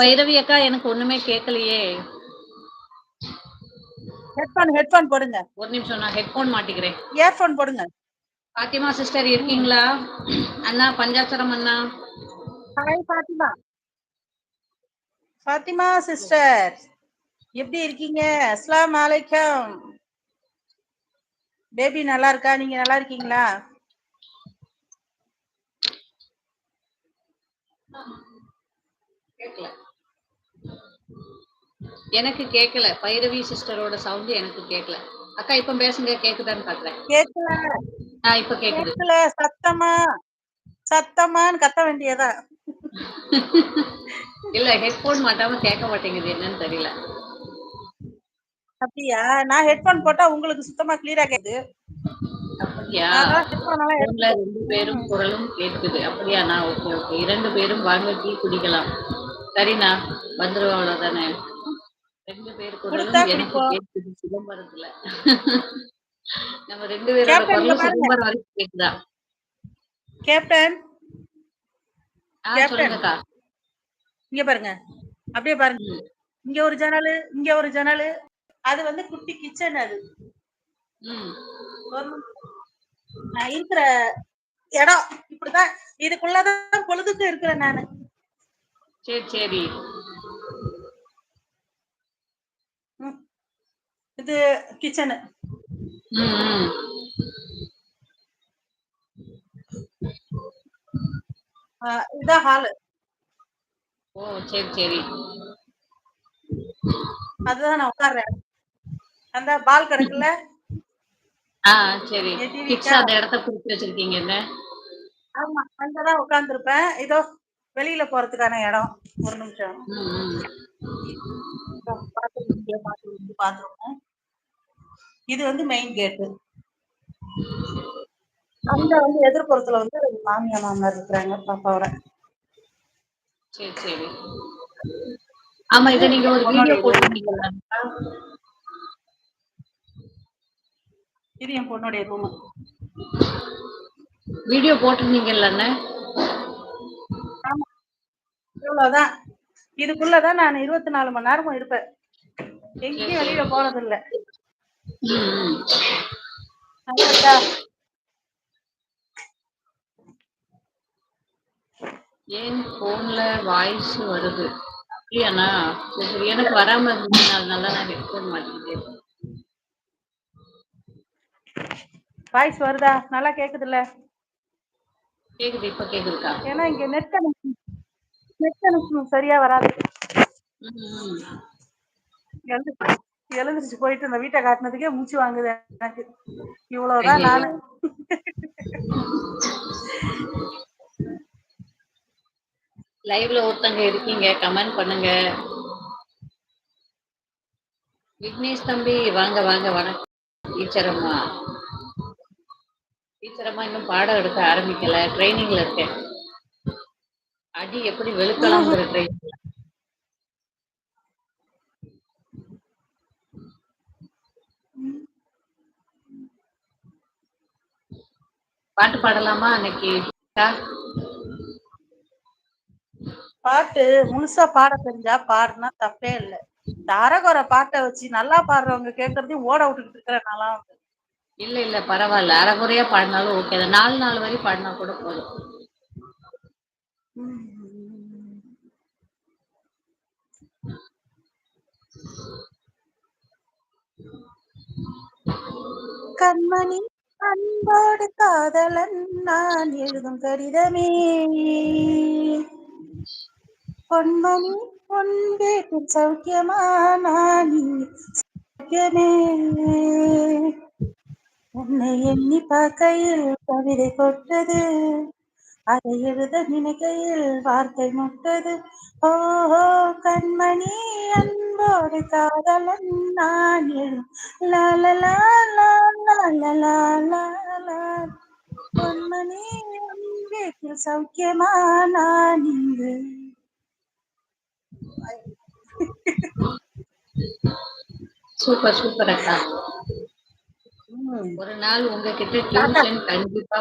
பைரவி அக்கா எனக்கு ஒண்ணுமே கேட்கலையே ஹெட்ஃபோன் ஹெட்ஃபோன் போடுங்க. ஒரு நிமிஷம் நான் ஹெட்போன் மாட்டிக்கிறேன். இயர்ஃபோன் போடுங்க. பாத்திமா சிஸ்டர் இருக்கீங்களா? அண்ணா பஞ்சாச்சரம் அண்ணா. ஹாய் ஃபாத்திமா ஃபாத்திமா சிஸ்டர் எப்படி இருக்கீங்க? அஸ்ஸலாமு அலைக்கும் பேபி நல்லா இருக்கா? நீங்க நல்லா இருக்கீங்களா? கேட்கல எனக்கு கேட்கல பைரவி சிஸ்டரோட சவுண்ட் எனக்கு கேட்கல அக்கா இப்ப பேசுங்க. கேக்குதான்னு பாக்குறேன். கேட்கல ஆ இப்ப கேக்குது. சத்தமா சத்தமான்னு கத்த வேண்டியதா? இல்ல ஹெட்போன் மாட்டாம கேட்க மாட்டேங்குது. என்னன்னு தெரியல. அப்படியா? நான் ஹெட்ஃபோன் போட்டா உங்களுக்கு சுத்தமா கிளியரா கேக்குது. அப்படியா? ரெண்டு பேரும் குரலும் கேட்குது அப்படியாண்ணா ஓகே ஓகே. இரண்டு பேரும் வாங்க டீ குடிக்கலாம். சரிண்ணா வந்துருவோம் அவ்வளவுதானே. ரெண்டு பேர் கொடுத்தா குரலும் எனக்கு குடிப்போம். கேட்குது சிதம்பரத்துல. நம்ம ரெண்டு பேரோட. சிதம்பரம் வரைக்கும் கேக்குதா? கேப்டன். சொல்லுங்கக்கா. இங்க பாருங்க. அப்படியே பாருங்க. இங்க ஒரு ஜன்னலு இங்க ஒரு ஜன்னலு. அது வந்து குட்டி கிச்சன் அது. நான் இருக்கிற இடம் இப்படிதான். இதுக்குள்ளதான் பொழுதுக்கு இருக்கிறேன் நானு. சரி சரி. இது கிச்சனு. இதான் ஹாலு. ஓ சரி சரி. அதுதான் நான் உட்கார்றேன். அந்த பால் கிடக்குல ஆ சரி? கிட்ஸ் அந்த இடத்த குறிச்சு வச்சிருக்கீங்க என்ன? ஆமா அங்கதான் உட்கார்ந்துருப்பேன். இதோ வெளியில போறதுக்கான இடம் ஒரு நிமிஷம். பாத்ரூம் இது வந்து மெயின் கேட்டு அங்க வந்து எதிர்ப்புறத்துல வந்து மாமியா மாமனார் இருக்கிறாங்க பாப்பாவோட. சரி சரி. ஆமா இத நீங்க ஒரு வீடியோ போட்டிருந்தீங்கல்ல இது. என் பொண்ணுடைய ரூம் வீடியோ போட்டிருந்தீங்கல்ல இவ்வளவுதான் இதுக்குள்ளதான் நான் இருபத்தி நாலு மணி நேரமும் இருப்பேன். எங்கேயும் வெளியில போறது இல்ல? ஏன் போன்ல வாய்ஸ் வருது? அப்படியாண்ணா? எனக்கு வராம இருந்துச்சு அதனால நான் ஹெட்ஃபோன் மாட்டிக்கிட்டேன். வாய்ஸ் வருதா? நல்லா கேக்குதுல்ல? கேக்குது இப்ப கேக்குதுக்கா? ஏன்னா இங்க நெட் கனெக்ஷன் நெட் கனெக்ஷன் சரியா வராது. எழுந்திருச்சு போயிட்டு இந்த வீட்டை காட்டினதுக்கே மூச்சு வாங்குது எனக்கு. இவ்வளவுதான். நானு. லைவ்ல ஒருத்தங்க இருக்கீங்க கமெண்ட் பண்ணுங்க. விக்னேஷ் தம்பி வாங்க வாங்க வணக்கம். டீச்சர் அம்மா டீச்சர் அம்மா இன்னும் பாடம் எடுக்க ஆரம்பிக்கல ட்ரைனிங்ல இருக்கேன். அடி எப்படி ட்ரைனிங் பாட்டு பாடலாமா அன்னைக்கு? பாட்டு முழுசா பாட தெரிஞ்சா பாடுனா தப்பே இல்ல. இந்த அரகுற பாட்டை வச்சு நல்லா பாடுறவங்க கேக்குறதையும் ஓட விட்டுக்கிட்டு இருக்கிறேன் நான்லாம் வந்து. இல்ல இல்ல பரவாயில்ல. அரைகுறையா பாடினாலும் ஓகே நாலு நாலு வரி பாடினா கூட போதும். கண்மணி அன்போடு காதலன் நான் எழுதும் கடிதமே. பொன்மணி பொன் வீட்டில் சௌக்கியமா? நான் இங்கு சௌக்கியமே. உன்னை எண்ணி பார்க்கையில் கவிதை கொட்டது. அதை எழுத நினைக்கையில் வார்த்தை முட்டது. ஓஹோ கண்மணி அன்போடு காதலன் நான் பொன்மணி வீட்டில் சௌக்கியமா நான் இங்கு. சூப்பர் சூப்பர் அக்கா. ஒரு நாள் உங்ககிட்ட கண்டிப்பா